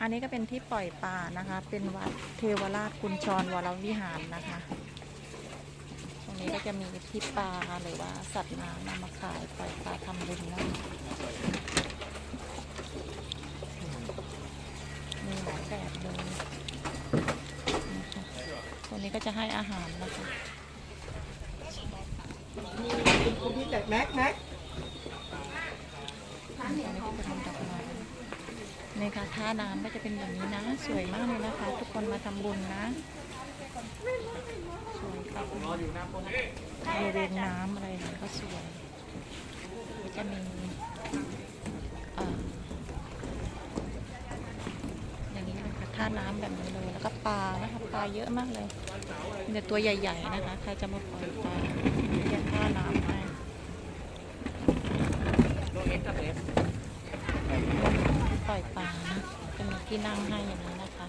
อันนี้ก็เป็นที่ปล่อยปลานะคะ เป็นวัดเทวราชกุญชรวรวิหารนะคะ ตรงนี้ก็จะมีที่ปลาหรือว่าสัตว์น้ำนำมาขายปล่อยปลาทำบุญนะมีหลายแบบเลยนะคะตรงนี้ก็จะให้อาหารนะคะคุณพี่แต่แม็กแม็กอันนี้ก็เป็นดอกไม้ นี่ค่ะท่าน้ำก็จะเป็นแบบนี้นะ สวยมากเลยนะคะ ทุกคนมาทำบุญนะสวยครับบริเวณน้ำอะไรนี่ก็สวยก็จะมีอ่ออย่างนี้นะคะท่าน้ำแบบนี้เลยแล้วก็ปลานะคะปลาเยอะมากเลยมีแต่ตัวใหญ่ ๆ นะคะใครจะมาปล่อยปลาเรียกท่าน้ำให้ปล่อยปลา ที่นั่งให้อย่างนี้นะคะ